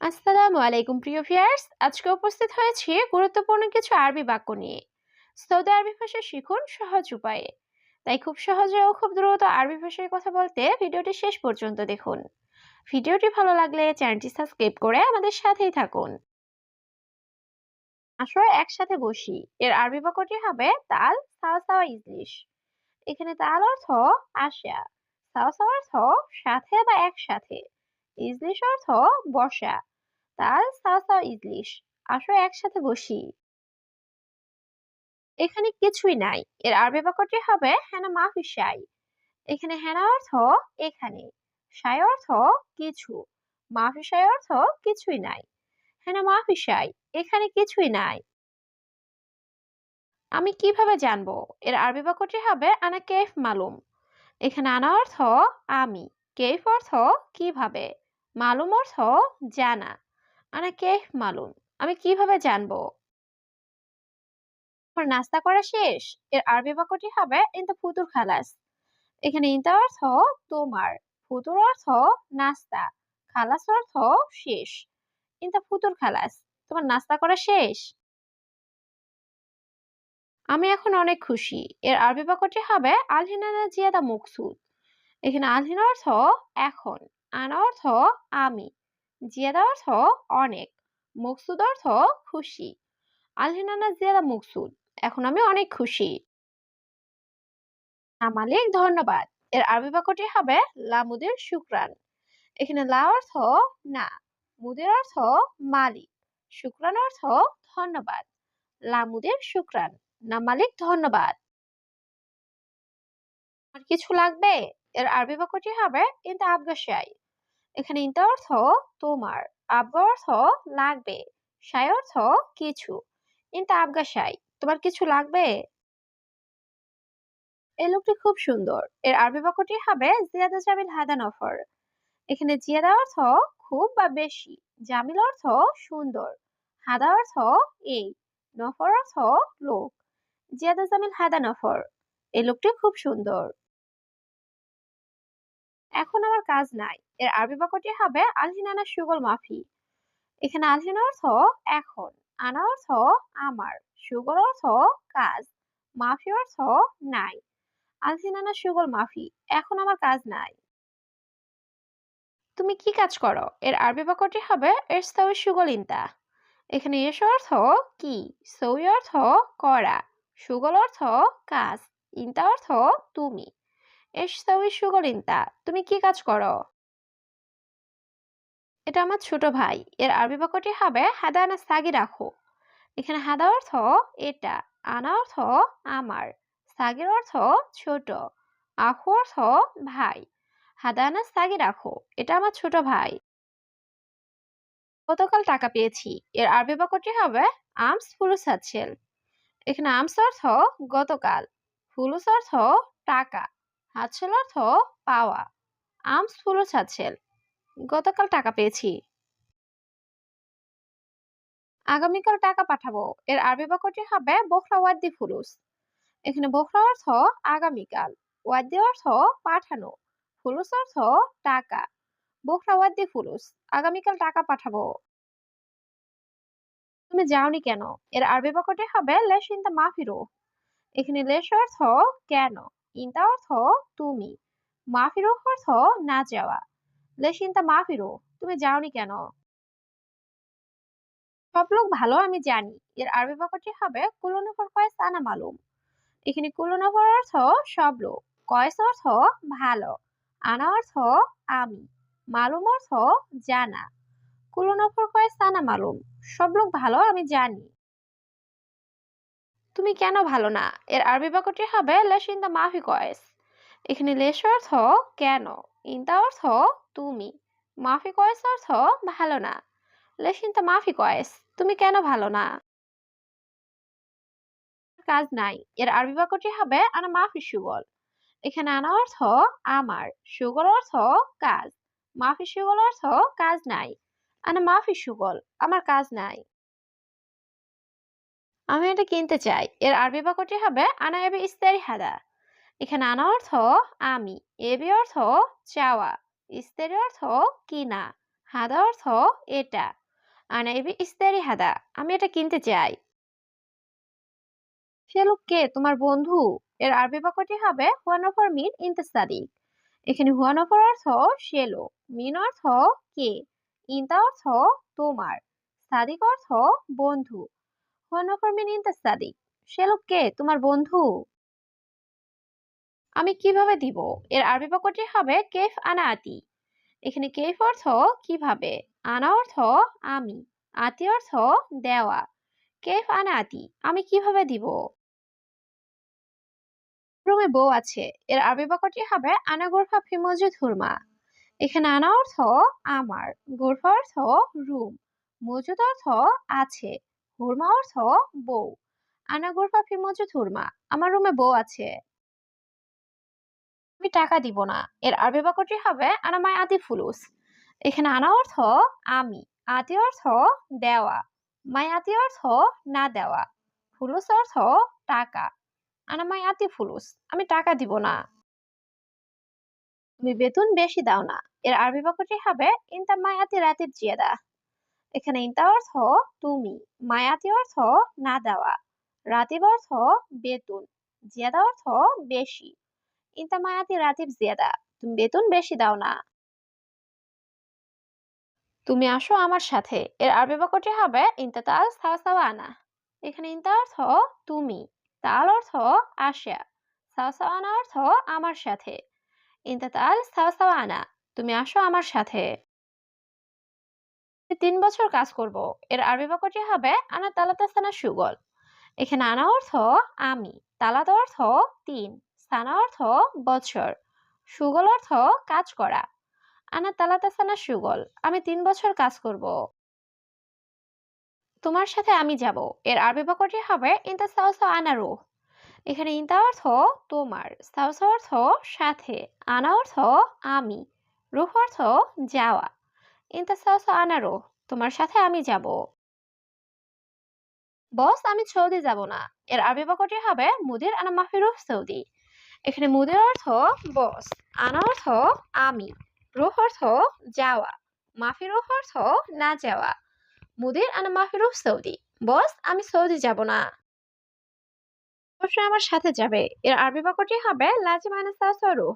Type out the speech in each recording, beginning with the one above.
আসসালামু আলাইকুম, প্রিয় ভিউয়ার্স। আজকে উপস্থিত হয়েছি গুরুত্বপূর্ণ কিছু আরবি বাক্য নিয়ে। সৌদি আরবি ভাষা শিখুন সহজ উপায়ে। তাই খুব সহজে ও খুব দ্রুত আরবি ভাষায় কথা বলতে ভিডিওটি শেষ পর্যন্ত দেখুন। ভিডিওটি ভালো লাগলে চ্যানেলটি সাবস্ক্রাইব করে আমাদের সাথেই থাকুন। আসলে একসাথে বসি। এর আরবি বাক্যটি হবে তাল, সাওয়া সাওয়া ইজলিশ। এখানে তাল অর্থ আসা সাওয়া সাওয়া অর্থ সাথে বা একসাথে। ইজলিশ অর্থ বসা সাওয়া সাওয়া ইজলিশ। আসো একসাথে বসি। এখানে কিছুই নাই। এর আরবি বাক্যটি হবে হেনা মাফি সাই এখানে হেনা অর্থ এখানে। সাই অর্থ কিছু। মাফি সাই অর্থ কিছুই নাই। হেনা মাফি সাই এখানে কিছুই নাই। আমি কীভাবে জানব? এর আরবি বাক্যটি হবে আনা কেফ মালুম। এখানে আনা অর্থ আমি। কেফ অর্থ কীভাবে? মালুম অর্থ জানা। আনা কেফ মালুম? আমি কীভাবে জানব? নাস্তা করা শেষ। এর আরবি বাক্যটি হবে ইনতা ফুতুর খালাস এখানে ইনতা অর্থ তোমার ফুতুর অর্থ নাস্তা খালাস অর্থ শেষ ইনতা ফুতুর খালাস তোমার নাস্তা করা শেষ আমি এখন অনেক খুশি। এর আরবি বাক্যটি হবে আলহিনানা জিয়াদা মুকসুদ এখানে আলহিন অর্থ এখন আনা অর্থ আমি। জিয়াদা অর্থ অনেক। মুকসুদ অর্থ খুশি। আলহিনানা জিয়াদা মুকসুদ। এখন আমি অনেক খুশি। না মালিক, ধন্যবাদ। এর আরবি বাক্যটি হবে লামুদের শুক্রান। এখানে লা অর্থ না, মুদের অর্থ মালিক, শুক্রান অর্থ ধন্যবাদ। লামুদের শুক্রান। না মালিক, ধন্যবাদ। আর কিছু লাগবে? এর আরবি বাক্যটি হবে ইনতা আবগা শাই এখানে ইনতা অর্থ তোমার আবগা অর্থ লাগবে শাই অর্থ কিছু ইনতা আবগা শাই তোমার কিছু লাগবে এই লোকটি খুব সুন্দর। এর আরবি বাক্যটি হবে জিয়াদা জামিল হাদান অফার এখানে জিয়াদা অর্থ খুব বা বেশি জামিল অর্থ সুন্দর হাদা অর্থ এই নফর অর্থ লোক জিয়াদা জামিল হাদা নফর এই লোকটি খুব সুন্দর। এখন আমার কাজ নাই। এর আরবি বাক্যটি হবে আলহিনানা সুগল মাফি। এখানে আলহিন অর্থ এখন, আনা অর্থ আমার, সুগল অর্থ কাজ, মাফি অর্থ নাই। আলহিনানা সুগল মাফি, এখন আমার কাজ নাই। তুমি কি কাজ করো? এর আরবি বাক্যটি হবে এরস্তাউই সুগল ইনতা। এখানে এস অর্থ কি, সৌই অর্থ করা, সুগল অর্থ কাজ, ইনতা অর্থ তুমি। এরস্তাউই সুগল তুমি কি কাজ করো? এটা আমার ছোট ভাই। এর আরবি বাক্যটি হবে হাদা আনা সাগি রাখো। এখানে হাদা অর্থ এটা, আনা অর্থ আমার। সাগের অর্থ ছোট, আখু অর্থ ভাই। হাদানা সাগি রাখো, এটা আমার ছোট ভাই। গতকাল টাকা পেয়েছি? এর আরবি বাক্যটি হবে, আমস ফুলুস হাতছেল। এখানে আমস অর্থ গতকাল, ফুলুস অর্থ টাকা। হাতছেল অর্থ পাওয়া। আমস ফুলুস হাতছেল গতকাল টাকা পেয়েছি। আগামীকাল টাকা পাঠাবো। এর আরবি বাক্যটি হবে বোখরা ওয়াদ্দি ফুলুস। এখানে বোখরা অর্থ আগামীকাল। ওয়াদ্দি অর্থ পাঠানো। ফুলুস অর্থ টাকা। বোখরা ওয়াদ্দি ফুলুস, আগামীকাল টাকা পাঠাবো। তুমি যাওনি কেন? এর আরবি বাক্যটি হবে লেশ ইনতা মাফিরো। এখানে লেশ অর্থ কেন? ইনতা অর্থ তুমি। মাফিরো অর্থ না যাওয়া। লেশ ইনতা মাফিরো তুমি যাওনি কেন? সব লোক ভালো, আমি জানি। এর আরবি বাক্যটি হবে কুলনফর কয়েস আনা মালুম। এখানে কুলনফর অর্থ সব লোক, কয়েস অর্থ ভালো, আনা অর্থ আমি, মালুম অর্থ জানা। কুলনফর কয়েস আনা মালুম, সব লোক ভালো, আমি জানি। তুমি কেন ভালো না? এর আরবি বাক্যটি হবে লেশ ইন দা মাফি কয়েস। এখানে লেশ অর্থ, কেন? ইনতা অর্থ, তুমি। মাফি কয়েস অর্থ, ভালো না। লেশ ইন দা মাফি কয়েস। তুমি কেন ভালো না? কাজ নাই। এর আরবি বাক্যটি হবে, আনা মাফি সুগল। এখানে আনা অর্থ, আমার। সুগল অর্থ, কাজ। মাফি সুগল অর্থ, কাজ নাই। আনা মাফি সুগল। আমার কাজ নাই। আমি এটা কিনতে চাই। এর আরবি বাক্যটি হবে, আনা এবি ইস্তারি হাদা। এখানে আনা অর্থ, আমি। এবি অর্থ, চাওয়া। ইস্তারি অর্থ, কিনা। হাদা অর্থ, এটা। আনা এবি ইস্তারি হাদা। আমি এটা কিনতে চাই। সে লোক কে? তোমার বন্ধু? এর আরবি বাক্যটি হবে হুয়ান অফার মিন ইন্তেসাদি এখানে হুয়ান অফার অর্থ, সে লোক। মিন অর্থ, কে? ইন্তা অর্থ, তোমার। সাদিক অর্থ, বন্ধু। হুয়ান অফার মিন ইন্তেসাদি সে লোক কে? তোমার বন্ধু? আমি কীভাবে দিব? এর আরবি হবে কেফ আনা এখানে কেফ অর্থ কীভাবে? আনা অর্থ আমি। আতি অর্থ দেওয়া। কেফ আনা আমি কীভাবে দিব? রুমে বউ আছে। এর আরবি বাক্যটি হবে আনা গোরফা ফি মসজিদ হুরমা। এখানে আনা অর্থ আমার, গোরফা অর্থ রুম। মজুদ অর্থ আছে। হুরমা অর্থ বউ। আনা গোরফা আমার রুমে বউ আছে। আমি টাকা দিব না, এর আরবি বাক্যটি হবে আতি ফুলুস। এখানে আনা অর্থ আমি আতি অর্থ দেওয়া অর্থ না দেওয়া, ফুলুস অর্থ টাকা, আনা মাই আতি ফুলুস, আমি টাকা দিব না। তুমি বেতন বেশি দাও না, এর আরবি বাক্যটি হবে, ইনতা মাই আতি রাতির জিয়াদা। এখানে ইনতা অর্থ তুমি, মায়াতি অর্থ না দেওয়া, রাতিব অর্থ বেতন, জিয়াদা অর্থ বেশি। ইনতা মায়াতি, রাতিব, জিয়াদা, তুমি বেতন বেশি দাও না। তুমি আসো আমার সাথে, এর আরবি বাক্যটি হবে ইনতা তাল সাওয়া সাওয়া আনা এখানে ইনতা অর্থ তুমি, তাল অর্থ আসা সাওয়া সাওয়া আনা অর্থ আমার সাথে। ইনতা তাল সাওয়া সাওয়া আনা তুমি আসো আমার সাথে। তিন বছর কাজ করব, এর আরবি বাক্যটি হবে আনা তালাতাসানা সুগল। এখানে আনা অর্থ আমি, তালাত অর্থ তিন, সানা অর্থ বছর, সুগল অর্থ কাজ করা। আনা তালাতাসানা সুগল, আমি তিন বছর কাজ করব। তোমার সাথে আমি যাব, এর আরবি বাক্যটি হবে ইনতা সাউসা আনা রো এখানে ইনতা অর্থ তোমার সাউসা অর্থ সাথে, আনা অর্থ আমি, রুহ অর্থ যাওয়া। ইনতা সাউসা আনা রো তোমার সাথে আমি যাব। বস, আমি সৌদি যাব না। এর আরবি বাক্যটি হবে মুদির আনা মাফিরুহ সৌদি। এখানে মুদির অর্থ বস আনা অর্থ আমি। রুহ অর্থ যাওয়া। মাফিরুহ অর্থ না যাওয়া। মুদির আনা মাফিরুহ সৌদি। বস, আমি সৌদি যাব না। অবশ্যই আমার সাথে যাবে। এর আরবি বাক্যটি হবে লাজিম আনা সাউসারু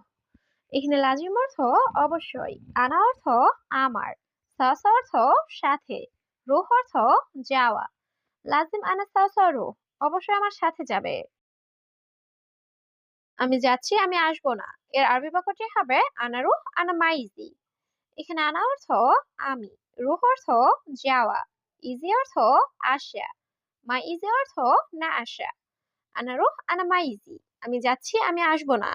এখানে লাজিম অর্থ অবশ্যই, আনা অর্থ আমার সাউসা অর্থ সাথে, রুহ অর্থ যাওয়া। লাজিম, আনা সাউসারু অবশ্যই আমার সাথে যাবে। আমি যাচ্ছি, আমি আসব না। এর আরবি বাক্যটি হবে আনারু আনা মাইজি। এখানে আনা অর্থ আমি, রুহ অর্থ যাওয়া, ইজি অর্থ আসা মা ইজি অর্থ না আসা। আনারু আনা মাইজি। আমি যাচ্ছি, আমি আসব না।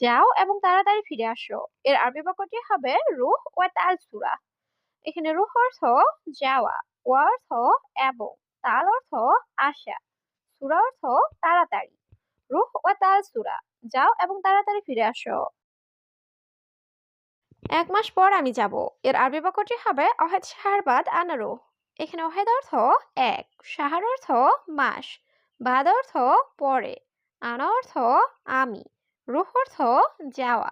যাও এবং তাড়াতাড়ি ফিরে আসো। এর আরবি বাক্যটি হবে রুহ ওয়া তাল সুরা। এখানে রুহ অর্থ যাওয়া ওয়া অর্থ এবং, তাল অর্থ আসা, সুরা অর্থ তাড়াতাড়ি। রুহ ওয়া তাল সুরা, যাও এবং তাড়াতাড়ি ফিরে আসো। এক মাস পর আমি যাব। এর আরবি বাক্যটি হবে অহেদ শাহরবাদ আনারো এখানে অহেদ অর্থ এক, শাহার অর্থ মাস, বাদ অর্থ পরে, আনা অর্থ আমি। রুহ অর্থ যাওয়া।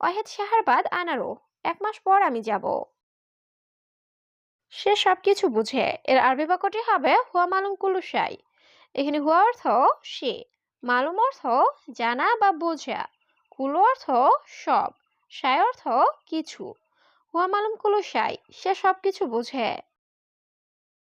অহেদ শাহরবাদ, আনারো। এক মাস পর আমি যাব। সে সবকিছু বুঝে। এর আরবি বাক্যটি হবে, হুয়া মালুম কুলুসাই এখানে হুয়া অর্থ সে। মালুম অর্থ জানা বা বোঝা। কুলু অর্থ সব। সায় অর্থ কিছু। হুয়া মালুম কুলু সাই সে সবকিছু বোঝে।